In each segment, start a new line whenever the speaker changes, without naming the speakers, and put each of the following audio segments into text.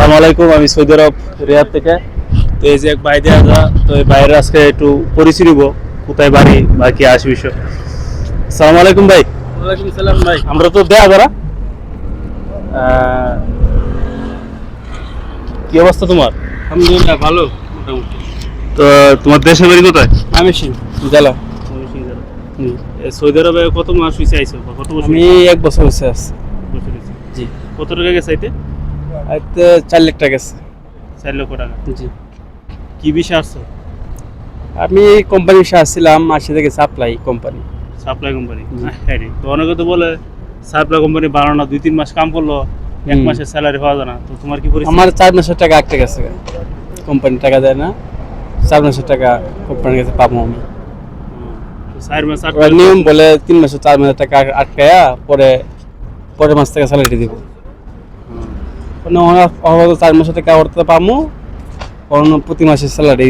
আসসালামু আলাইকুম আমি সৌদি আরব রিয়াদ থেকে। তো এই যে এক ভাই দেওয়া যা তো এই ভাইয়ের আজকে একটু পরিচয় নিব কোথায় বাড়ি বা কি আসে বিষয়। আসসালামু আলাইকুম ভাই।
ওয়ালাইকুম সালাম ভাই।
আমরা তো দেয়া যারা। কি অবস্থা তোমার?
আলহামদুলিল্লাহ ভালো মোটামুটি।
তো তোমার দেশের বাড়ি কোথায়?
আমি সিং জেলা।
সৌদি আরবে কত মাস হয়েছে আইসো কত বছর
আমি এক বছর হয়েছে আছি জি।
কত টাকা গেছে আইতে?
চার লাখ টাকা গেছে
চার লক্ষ টাকা।
জি।
কি বিষয় আসছো?
আমি কোম্পানির সাথে আসছিলাম আসি থেকে সাপ্লাই কোম্পানি
সাপ্লাই কোম্পানি। হ্যাঁ। তো অনেকে তো বলে সাপ্লাই কোম্পানি বানানো দুই তিন মাস কাম করল এক মাসের স্যালারি পাওয়া যায় না। তো তোমার কি পরিস্থিতি?
আমার চার মাসের টাকা আটকে গেছে কোম্পানি টাকা দেয় না চার মাসের টাকা কোম্পানির কাছে পাবো আমি।
চার মাস
নিয়ম বলে তিন মাসে চার মাসের টাকা আটকায়া পরে পরের মাস থেকে স্যালারি দিব। মানে ওরা চার মাসের টাকা ওরতে পাবো অন্য প্রতি মাসের স্যালারি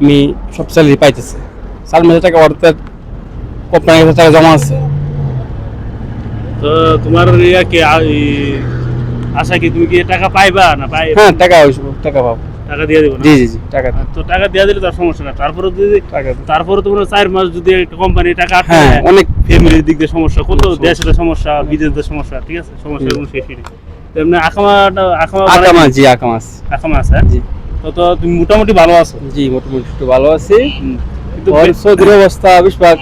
আমি সব স্যালারি পাইতেছে চার মাসের টাকা ওরতে কোম্পানির কাছে টাকা জমা আছে।
তো তোমার ইয়া কি আশা কি তুমি কি টাকা পাইবা না পাই
হ্যাঁ টাকা টাকা পাবো।
টাকা দিয়ে দেবো
জি জি জি টাকা
তো টাকা দিয়ে দিলে তার সমস্যা না তারপরে যদি
টাকা
তারপরে তোমার চার মাস যদি একটা কোম্পানি টাকা আটকে
হ্যাঁ অনেক
ফ্যামিলির দিক দিয়ে সমস্যা কত দেশের সমস্যা বিদেশের সমস্যা ঠিক আছে? সমস্যা কোনো শেষই নেই। তেমনি আকামাটা আকামা
আকামা জি আকামা আছে।
আকামা আছে?
জি।
তো তো তুমি মোটামুটি ভালো আছো?
জি মোটামুটি একটু ভালো আছি।
কিন্তু
সৌদির অবস্থা বেশিরভাগ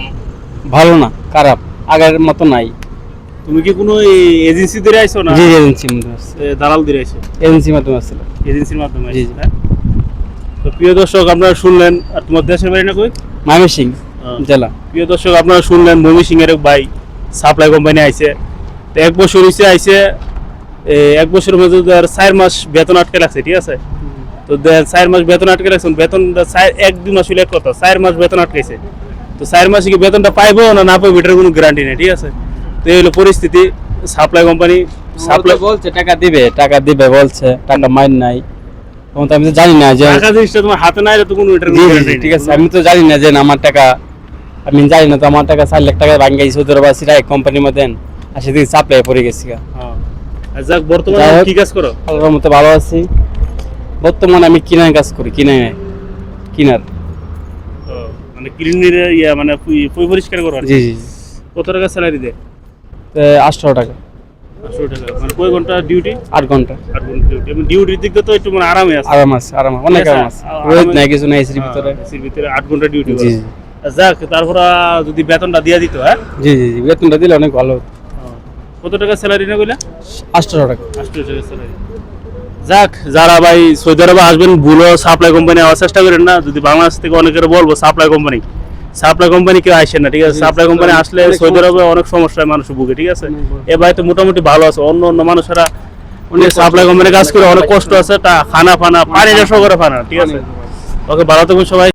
ভালো না খারাপ আগের মতো নাই।
তুমি কি কোনো এজেন্সি দিয়ে আইছো না?
জি এজেন্সি
দালাল দিয়ে আইছো?
এজেন্সি মাধ্যমে আসছিল
এজেন্সির মাধ্যমে
জি, জি।
হ্যাঁ? তো প্রিয় দর্শক আপনারা শুনলেন আর তোমার দেশের বাড়ি না কই?
মামি সিং। জেলা।
প্রিয় দর্শক আপনারা শুনলেন মমি সিং এর এক ভাই সাপ্লাই কোম্পানি আইছে। তো এক বছর হইছে আইছে এক বছরের মধ্যে তার চার মাস বেতন আটকে রাখছে ঠিক আছে? তো চার মাস বেতন আটকে রাখছেন বেতন এক দুই মাস হইলে এক কথা চার মাস বেতন আটকাইছে তো চার মাসে কি বেতনটা পাইবো না না পাইবো এটার কোনো গ্যারান্টি নেই ঠিক আছে? তো এই হলো পরিস্থিতি সাপ্লাই কোম্পানি সাপ্লাই
বলছে টাকা দিবে টাকা দিবে বলছে টাকা মাইন নাই। তখন তো আমি তো জানি না যে
টাকা জিনিসটা তোমার হাতে নাই তো কোনো এটার।
ঠিক আছে আমি তো জানি না যে না, আমার টাকা আমি জানি না তো আমার টাকা চার লাখ টাকা ভাঙ্গাই সৌদি আরব আসি রাই কোম্পানির মধ্যে আর সেদিকে সাপ্লাই পড়ে গেছি
হ্যাঁ। যাক বর্তমানে কি কাজ করো?
আল্লাহর মতো ভালো আছি। বর্তমানে আমি কিনার কাজ করি কিনে কিনার।
মানে ক্লিনিং ইয়া মানে পই- পরিষ্কার করো
জি জি
কত টাকা স্যালারি দেয়?
আটশো টাকা।
আটশো টাকা। মানে কয় ঘণ্টা ডিউটি
আট ঘণ্টা।
আট ঘণ্টা ডিউটি এবং ডিউটির দিক তো একটু মানে আরামে আছে।
আরাম আছে আরাম অনেক
ঠিক
আরাম আছে? রোদ নাই কিছু নাই এসির ভিতরে।
হ্যাঁ, এসির ভিতরে আট ঘণ্টা ডিউটি
জি জি।
যাক তারপর যদি বেতনটা দিয়ে দিত হ্যাঁ?
জি জি। বেতনটা দিলে অনেক ভালো হতো।
কত টাকা স্যালারি না কইলা?
আটশো টাকা।
আটশো টাকা স্যালারি যাক যারা ভাই সৌদি আরবে আসবেন ভুলো সাপ্লাই কোম্পানি আওয়ার চেষ্টা করেন না। যদি বাংলাদেশ থেকে অনেকের বলব সাপ্লাই কোম্পানি সাপ্লাই কোম্পানি কেউ আসেন না ঠিক আছে? সাপ্লাই কোম্পানি আসলে
সমস্যা।
সৌদি আরবে অনেক সমস্যায় মানুষ ভুগে ঠিক আছে? এ ভাই তো মোটামুটি ভালো আছে। অন্য অন্য মানুষেরা
অনেক
সাপ্লাই
কষ্ট।
কোম্পানি কাজ করে অনেক কষ্ট আছে। তা খানা ফানা পানি সহ করে ফানা ঠিক আছে? ওকে ভালো থাকুন সবাই।